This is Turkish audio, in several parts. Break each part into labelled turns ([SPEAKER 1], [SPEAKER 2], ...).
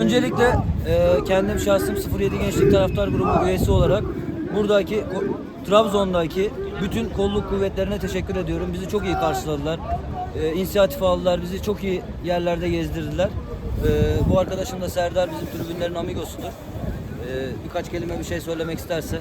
[SPEAKER 1] Öncelikle e, kendim şahsım 07 Gençlik Taraftar Grubu üyesi olarak buradaki Trabzon'daki bütün kolluk kuvvetlerine teşekkür ediyorum. Bizi çok iyi karşıladılar. E, inisiyatif aldılar. Bizi çok iyi yerlerde gezdirdiler. E, bu arkadaşım da Serdar bizim tribünlerin amigosudur. E, birkaç kelime bir şey söylemek isterse.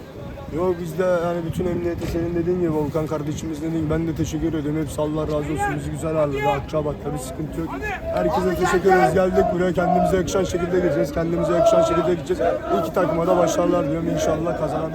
[SPEAKER 2] Yok biz de yani bütün emniyete senin dediğin gibi Volkan kardeşimiz dediğin gibi ben de teşekkür ediyorum. Hepsi Allah razı olsun. Bizi güzel ağırladı. Akçabat'ta bir sıkıntı yok. Herkese teşekkür ederiz. Geldik buraya kendimize yakışan şekilde gireceğiz. Kendimize yakışan şekilde gideceğiz. İki takıma da başarılar diyorum. İnşallah kazanan.